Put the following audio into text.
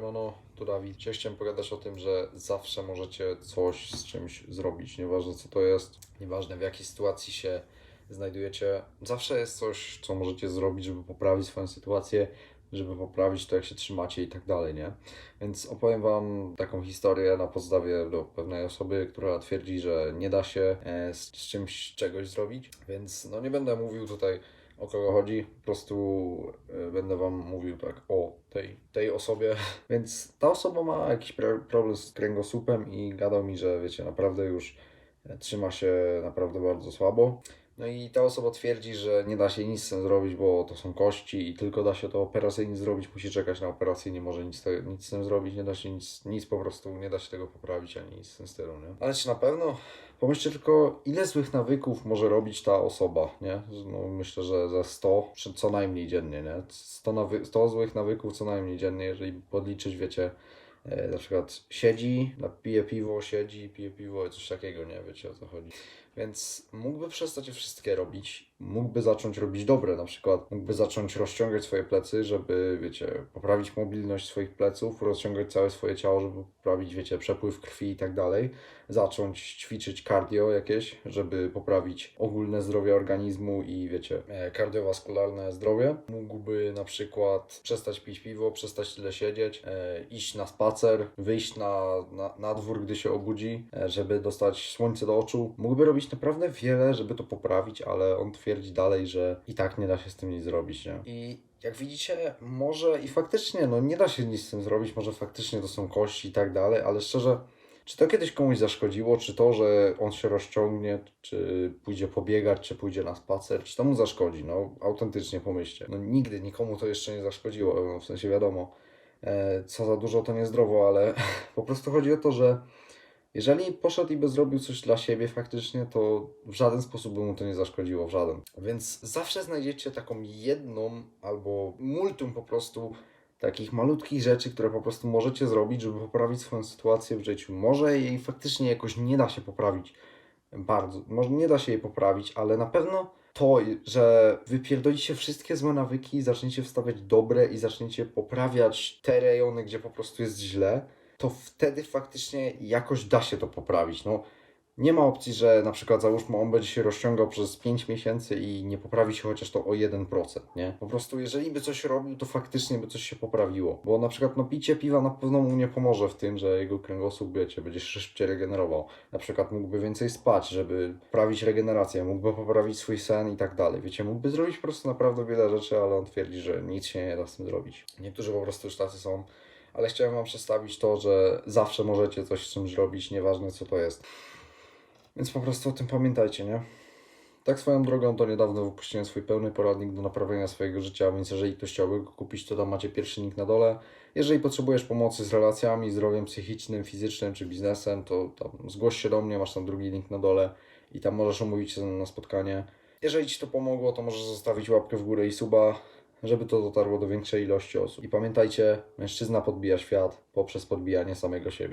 Siemano, tu Dawid. Dzisiaj chciałem pogadać o tym, że zawsze możecie coś z czymś zrobić, nieważne co to jest, nieważne w jakiej sytuacji się znajdujecie. Zawsze jest coś, co możecie zrobić, żeby poprawić swoją sytuację, żeby poprawić to, jak się trzymacie i tak dalej, nie? Więc opowiem Wam taką historię na podstawie do pewnej osoby, która twierdzi, że nie da się e, z, czymś czegoś zrobić, więc no nie będę mówił tutaj o kogo chodzi, po prostu e, będę Wam mówił tak o tej, tej osobie, więc ta osoba ma jakiś pro- problem z kręgosłupem i gadał mi, że wiecie, naprawdę już e, trzyma się naprawdę bardzo słabo. No i ta osoba twierdzi, że nie da się nic z tym zrobić, bo to są kości i tylko da się to operacyjnie zrobić, musi czekać na operację, nie może nic, te- nic z tym zrobić, nie da się nic, nic po prostu, nie da się tego poprawić ani nic w tym stylu, nie? Ale czy na pewno? Pomyślcie tylko, ile złych nawyków może robić ta osoba, nie? No, myślę, że za 100, czy co najmniej dziennie, nie? 100, nawy- 100 złych nawyków co najmniej dziennie, jeżeli podliczyć, wiecie, e, na przykład siedzi, pije piwo, siedzi, pije piwo i coś takiego, nie? Wiecie o co chodzi. Więc mógłby przestać wszystkie robić, mógłby zacząć robić dobre, na przykład mógłby zacząć rozciągać swoje plecy, żeby, wiecie, poprawić mobilność swoich pleców, rozciągać całe swoje ciało, żeby poprawić, wiecie, przepływ krwi i tak dalej, zacząć ćwiczyć cardio jakieś, żeby poprawić ogólne zdrowie organizmu i, wiecie, e, kardiowaskularne zdrowie. Mógłby na przykład przestać pić piwo, przestać tyle siedzieć, e, iść na spacer, wyjść na, na, na dwór, gdy się obudzi, e, żeby dostać słońce do oczu. Mógłby robić naprawdę wiele, żeby to poprawić, ale on twierdzi dalej, że i tak nie da się z tym nic zrobić, nie? I jak widzicie, może i faktycznie, no nie da się nic z tym zrobić, może faktycznie to są kości i tak dalej, ale szczerze, czy to kiedyś komuś zaszkodziło, czy to, że on się rozciągnie, czy pójdzie pobiegać, czy pójdzie na spacer, czy to mu zaszkodzi? No autentycznie pomyślcie. No nigdy nikomu to jeszcze nie zaszkodziło, w sensie wiadomo, e, co za dużo to niezdrowo, ale po prostu chodzi o to, że jeżeli poszedł i by zrobił coś dla siebie faktycznie, to w żaden sposób by mu to nie zaszkodziło, w żaden. Więc zawsze znajdziecie taką jedną albo multum po prostu takich malutkich rzeczy, które po prostu możecie zrobić, żeby poprawić swoją sytuację w życiu. Może jej faktycznie jakoś nie da się poprawić bardzo, może nie da się jej poprawić, ale na pewno to, że wypierdolicie wszystkie złe nawyki, zaczniecie wstawiać dobre i zaczniecie poprawiać te rejony, gdzie po prostu jest źle, to wtedy faktycznie jakoś da się to poprawić. No, nie ma opcji, że na przykład załóżmy on będzie się rozciągał przez 5 miesięcy i nie poprawi się chociaż to o 1%, nie? Po prostu jeżeli by coś robił, to faktycznie by coś się poprawiło. Bo na przykład no picie piwa na pewno mu nie pomoże w tym, że jego kręgosłup, wiecie, będzie szybciej regenerował. Na przykład mógłby więcej spać, żeby poprawić regenerację, mógłby poprawić swój sen i tak dalej. Wiecie, mógłby zrobić po prostu naprawdę wiele rzeczy, ale on twierdzi, że nic się nie da z tym zrobić. Niektórzy po prostu już tacy są. Ale chciałem Wam przedstawić to, że zawsze możecie coś z czymś zrobić, nieważne co to jest. Więc po prostu o tym pamiętajcie, nie? Tak swoją drogą, to niedawno wypuściłem swój pełny poradnik do naprawienia swojego życia, więc jeżeli ktoś chciałby go kupić, to tam macie pierwszy link na dole. Jeżeli potrzebujesz pomocy z relacjami, zdrowiem psychicznym, fizycznym czy biznesem, to tam zgłoś się do mnie, masz tam drugi link na dole i tam możesz umówić się na spotkanie. Jeżeli Ci to pomogło, to możesz zostawić łapkę w górę i suba, żeby to dotarło do większej ilości osób. I pamiętajcie, mężczyzna podbija świat poprzez podbijanie samego siebie.